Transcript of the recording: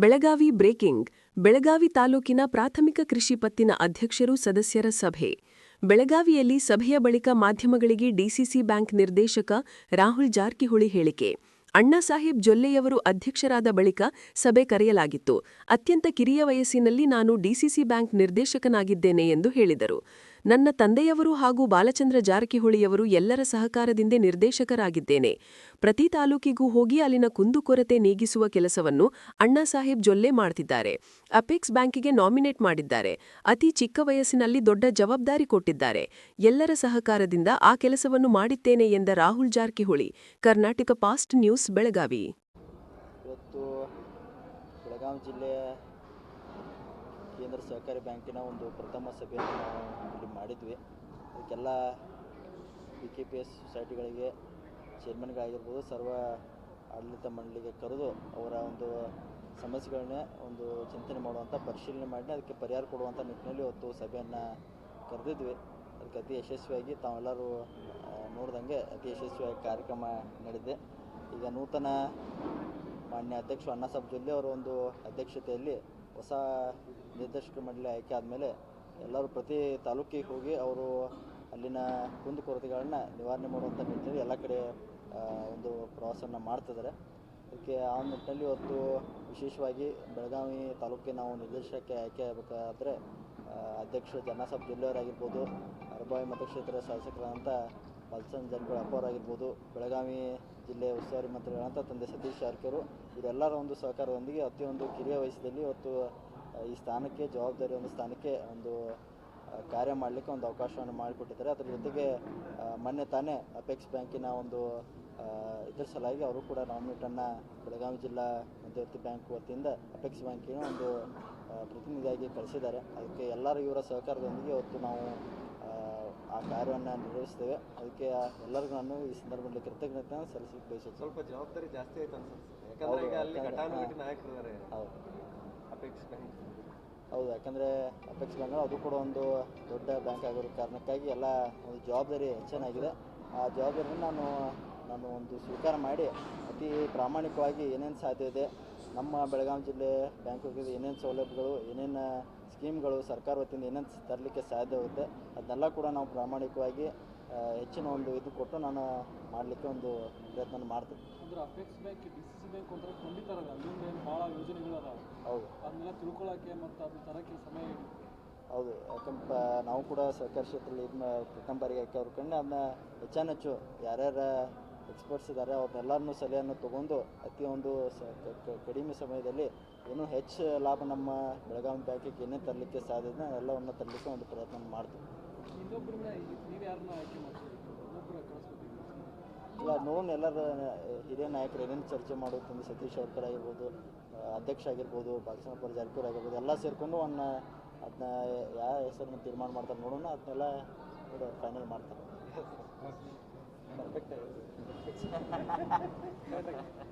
Belagavi breaking, Belagavi ತಾಲೂಕಿನ ಪ್ರಾಥಮಿಕ ಕೃಷಿ ಪತ್ತಿನ ಅಧ್ಯಕ್ಷರು ಸದಸ್ಯರ ಸಭೆ. ಬೆಳಗಾವಿಯಲ್ಲಿ ಸಭೆಯ ಬಳಿಕ ಮಾಧ್ಯಮಗಳಿಗೆ ಡಿಸಿಸಿ ಬ್ಯಾಂಕ್ ನಿರ್ದೇಶಕ ರಾಹುಲ್ ಜಾರಕಿಹೊಳಿ ಹೇಳಿಕೆ. ಅಣ್ಣಾಸಾಹೇಬ್ ಜೊಲ್ಲೆಯವರು ಅಧ್ಯಕ್ಷರಾದ ಬಳಿಕ ಸಭೆ ಕರೆಯಲಾಗಿತ್ತು. ಅತ್ಯಂತ ಕಿರಿಯ ವಯಸ್ಸಿನಲ್ಲಿ ನಾನು ಡಿಸಿಸಿ ಬ್ಯಾಂಕ್ ನಿರ್ದೇಶಕನಾಗಿದ್ದೇನೆ ಎಂದು ಹೇಳಿದರು. ನನ್ನ ತಂದೆಯವರು ಹಾಗೂ ಬಾಲಚಂದ್ರ ಜಾರಕಿಹೊಳಿಯವರು ಎಲ್ಲರ ಸಹಕಾರದಿಂದ ನಿರ್ದೇಶಕರಾಗಿದ್ದೇನೆ. ಪ್ರತಿ ತಾಲೂಕಿಗೂ ಹೋಗಿ ಅಲ್ಲಿನ ಕುಂದುಕೊರತೆ ನೀಗಿಸುವ ಕೆಲಸವನ್ನು ಅಣ್ಣಾಸಾಹೇಬ್ ಜೊಲ್ಲೆ ಮಾಡ್ತಿದ್ದಾರೆ. ಅಪೆಕ್ಸ್ ಬ್ಯಾಂಕಿಗೆ ನಾಮಿನೇಟ್ ಮಾಡಿದ್ದಾರೆ. ಅತಿ ಚಿಕ್ಕ ವಯಸ್ಸಿನಲ್ಲಿ ದೊಡ್ಡ ಜವಾಬ್ದಾರಿ ಕೊಟ್ಟಿದ್ದಾರೆ. ಎಲ್ಲರ ಸಹಕಾರದಿಂದ ಆ ಕೆಲಸವನ್ನು ಮಾಡಿದ್ದೇನೆ ಎಂದ ರಾಹುಲ್ ಜಾರಕಿಹೊಳಿ, ಕರ್ನಾಟಕ ಪಾಸ್ಟ್ ನ್ಯೂಸ್ ಬೆಳಗಾವಿ. ಬೆಳಗಾವಿ ಜಿಲ್ಲೆಯ ಕೇಂದ್ರ ಸಹಕಾರಿ ಬ್ಯಾಂಕಿನ ಒಂದು ಪ್ರಥಮ ಸಭೆಯನ್ನು ನಾವು ಇಲ್ಲಿ ಮಾಡಿದ್ವಿ. ಅದಕ್ಕೆಲ್ಲ ಪಿ ಕೆ ಪಿ ಎಸ್ ಸೊಸೈಟಿಗಳಿಗೆ ಚೇರ್ಮನ್ಗಳಾಗಿರ್ಬೋದು ಸರ್ವ ಆಡಳಿತ ಮಂಡಳಿಗೆ ಕರೆದು ಅವರ ಒಂದು ಸಮಸ್ಯೆಗಳನ್ನೇ ಒಂದು ಚಿಂತನೆ ಮಾಡುವಂಥ ಪರಿಶೀಲನೆ ಮಾಡಿ ಅದಕ್ಕೆ ಪರಿಹಾರ ಕೊಡುವಂಥ ನಿಟ್ಟಿನಲ್ಲಿ ಇವತ್ತು ಸಭೆಯನ್ನು ಕರೆದಿದ್ವಿ. ಅದಕ್ಕೆ ಅತಿ ಯಶಸ್ವಿಯಾಗಿ ತಾವೆಲ್ಲರೂ ನೋಡಿದಂಗೆ ಅತಿ ಯಶಸ್ವಿಯಾಗಿ ಕಾರ್ಯಕ್ರಮ ನಡೆದಿದೆ. ಈಗ ನೂತನ ಮಾನ್ಯ ಅಧ್ಯಕ್ಷರು ಅಣ್ಣಾಸಾಬ್ ಜೊಲ್ಲೆ ಅವರ ಒಂದು ಅಧ್ಯಕ್ಷತೆಯಲ್ಲಿ ಹೊಸ ನಿರ್ದೇಶಕ ಮಂಡಳಿ ಆಯ್ಕೆ ಆದಮೇಲೆ ಎಲ್ಲರೂ ಪ್ರತಿ ತಾಲೂಕಿಗೆ ಹೋಗಿ ಅವರು ಅಲ್ಲಿನ ಕುಂದುಕೊರತೆಗಳನ್ನ ನಿವಾರಣೆ ಮಾಡುವಂಥ ನಿಟ್ಟಿನಲ್ಲಿ ಎಲ್ಲ ಕಡೆ ಒಂದು ಪ್ರವಾಸವನ್ನು ಮಾಡ್ತಿದ್ದಾರೆ. ಅದಕ್ಕೆ ಆ ನಿಟ್ಟಿನಲ್ಲಿ ಇವತ್ತು ವಿಶೇಷವಾಗಿ ಬೆಳಗಾವಿ ತಾಲೂಕಿಗೆ ನಾವು ನಿರ್ದೇಶಕಕ್ಕೆ ಆಯ್ಕೆ ಆಗಬೇಕಾದ್ರೆ ಅಧ್ಯಕ್ಷರು ಜನ್ನಾಸಾಬ್ ಜಿಲ್ಲೆಯವರಾಗಿರ್ಬೋದು ಅರಬಾವಿ ಮತಕ್ಷೇತ್ರ ಶಾಸಕರಾದಂಥ ಬಾಲಚಂದ್ರ ಜಾರಕಿಹೊಳಿ ಅಪಾರ ಆಗಿರ್ಬೋದು, ಬೆಳಗಾವಿ ಜಿಲ್ಲೆಯ ಉಸ್ತುವಾರಿ ಮಂತ್ರಿಗಳಂತ ತಂದೆ ಸತೀಶ್ ಜಾರಕಿಹೊಳಿ ಇವರೆಲ್ಲರ ಒಂದು ಸಹಕಾರದೊಂದಿಗೆ ಅತಿಯೊಂದು ಕಿರಿಯ ವಯಸ್ಸಿನಲ್ಲಿ ಇವತ್ತು ಈ ಸ್ಥಾನಕ್ಕೆ, ಜವಾಬ್ದಾರಿ ಒಂದು ಸ್ಥಾನಕ್ಕೆ ಒಂದು ಕಾರ್ಯ ಮಾಡಲಿಕ್ಕೆ ಒಂದು ಅವಕಾಶವನ್ನು ಮಾಡಿಕೊಟ್ಟಿದ್ದಾರೆ. ಅದರ ಜೊತೆಗೆ ಮೊನ್ನೆ ತಾನೇ ಅಪೆಕ್ಸ್ ಬ್ಯಾಂಕಿನ ಒಂದು ಇದರ ಇದ್ರ ಸಲುವಾಗಿ ಅವರು ಕೂಡ ನಾಮಿನೇಟನ್ನು ಬೆಳಗಾವಿ ಜಿಲ್ಲಾ ಮಧ್ಯವರ್ತಿ ಬ್ಯಾಂಕ್ ವತಿಯಿಂದ ಅಪೆಕ್ಸ್ ಬ್ಯಾಂಕಿನ ಒಂದು ಪ್ರತಿನಿಧಿಯಾಗಿ ಕಳಿಸಿದ್ದಾರೆ. ಅದಕ್ಕೆ ಎಲ್ಲರೂ ಇವರ ಸಹಕಾರದೊಂದಿಗೆ ಇವತ್ತು ನಾವು ಆ, ಕಾರ್ಯವನ್ನು ನಿರ್ವಹಿಸ್ತೇವೆ ಅದಕ್ಕೆ ಎಲ್ಲರಿಗೂ ನಾನು ಈ ಸಂದರ್ಭದಲ್ಲಿ ಕೃತಜ್ಞತೆ ಸಲ್ಲಿಸಲಿಕ್ಕೆ ಬಯಸುತ್ತೇನೆ. ಸ್ವಲ್ಪ ಜವಾಬ್ದಾರಿ ಜಾಸ್ತಿ ಆಯ್ತು ಅನ್ಸುತ್ತೆ. ಯಾಕಂದ್ರೆ ಈಗ ಅಲ್ಲಿ ಘಟಾನುಘಟಿ ಹೌದು. ಅಪೇಕ್ಷ ಬ್ಯಾಂಕ್ ಹೌದು ಯಾಕಂದರೆ ಅಪೆಕ್ಸ್ ಬ್ಯಾಂಕ್ ಅದು ಕೂಡ ಒಂದು ದೊಡ್ಡ ಬ್ಯಾಂಕ್ ಆಗಿರೋ ಕಾರಣಕ್ಕಾಗಿ ಎಲ್ಲ ಒಂದು ಜವಾಬ್ದಾರಿ ಹೆಚ್ಚಾಗಿದೆ ಆ ಜವಾಬ್ದಾರಿಯನ್ನು ನಾನು ನಾನು ಒಂದು ಸ್ವೀಕಾರ ಮಾಡಿ ಅತಿ ಪ್ರಾಮಾಣಿಕವಾಗಿ ಏನೇನು ಸಾಧ್ಯ ಇದೆ ನಮ್ಮ ಬೆಳಗಾವಿ ಜಿಲ್ಲೆ ಬ್ಯಾಂಕಿಗೆ ಏನೇನು ಸೌಲಭ್ಯಗಳು ಏನೇನು ಸ್ಕೀಮ್ಗಳು ಸರ್ಕಾರ ವತಿಯಿಂದ ಏನೇನು ತರಲಿಕ್ಕೆ ಸಾಧ್ಯವಾಗುತ್ತೆ ಅದನ್ನೆಲ್ಲ ಕೂಡ ನಾವು ಪ್ರಾಮಾಣಿಕವಾಗಿ ಹೆಚ್ಚಿನ ಒಂದು ಇದು ಕೊಟ್ಟು ನಾನು ಮಾಡಲಿಕ್ಕೆ ಒಂದು ಪ್ರಯತ್ನ ಮಾಡ್ತೀನಿ. ಅಂದ್ರೆ apex bank D C C bank ಅಲ್ಲಿಂದ ಏನು ಭಾಳ ಯೋಜನೆಗಳು ಅದಾವೆ. ಹೌದು. ಅದನ್ನೆಲ್ಲ ತಿಳ್ಕೊಳ್ಳೋಕೆ ಮತ್ತು ಅದು ತರಕ್ಕೆ ಸಮಯ ಹೌದು. ಯಾಕಂತ ನಾವು ಕೂಡ ಸಹಕಾರ ಕ್ಷೇತ್ರದಲ್ಲಿ ಇದನ್ನ ಪ್ರಥಮ ಬಾರಿಗೆ ಹಾಕಿ ಅವ್ರ ಕಂಡು ಅದನ್ನ ಹೆಚ್ಚಾನೆಚ್ಚು ಯಾರ್ಯಾರ ಎಕ್ಸ್ಪರ್ಟ್ಸ್ ಇದ್ದಾರೆ ಅವ್ರನ್ನೆಲ್ಲರನ್ನೂ ಸಲಹೆಯನ್ನು ತೊಗೊಂಡು ಅತಿ ಒಂದು ಸ- ಕಡಿಮೆ ಸಮಯದಲ್ಲಿ ಇನ್ನೂ ಹೆಚ್ಚು ಲಾಭ ನಮ್ಮ ಬೆಳಗಾವಿ ಬ್ಯಾಂಕಿಗೆ ಏನೇ ತರಲಿಕ್ಕೆ ಸಾಧ್ಯ ಇದೆ ಎಲ್ಲವನ್ನು ತರಲಿಕ್ಕೆ ಒಂದು ಪ್ರಯತ್ನ ಮಾಡ್ತೀವಿ. ಇಲ್ಲ ನೋನ್ ಎಲ್ಲರ ಹಿರಿಯ ನಾಯಕರು ಏನೇನು ಚರ್ಚೆ ಮಾಡೋದು ಸತೀಶ್ ಅವ್ರ ಕಡೆ ಆಗಿರ್ಬೋದು ಅಧ್ಯಕ್ಷ ಆಗಿರ್ಬೋದು ಬಾಲಚಂದ್ರ ಜಾರಕಿಹೊಳಿ ಆಗಿರ್ಬೋದು ಎಲ್ಲ ಸೇರಿಕೊಂಡು ಅವನ್ನ ಅದನ್ನ ಯಾವ ಹೆಸರನ್ನ ತೀರ್ಮಾನ ಮಾಡ್ತಾರೆ ನೋಡೋಣ ಅದನ್ನೆಲ್ಲ ಫೈನಲ್ ಮಾಡ್ತಾರೆ. ハハハハ。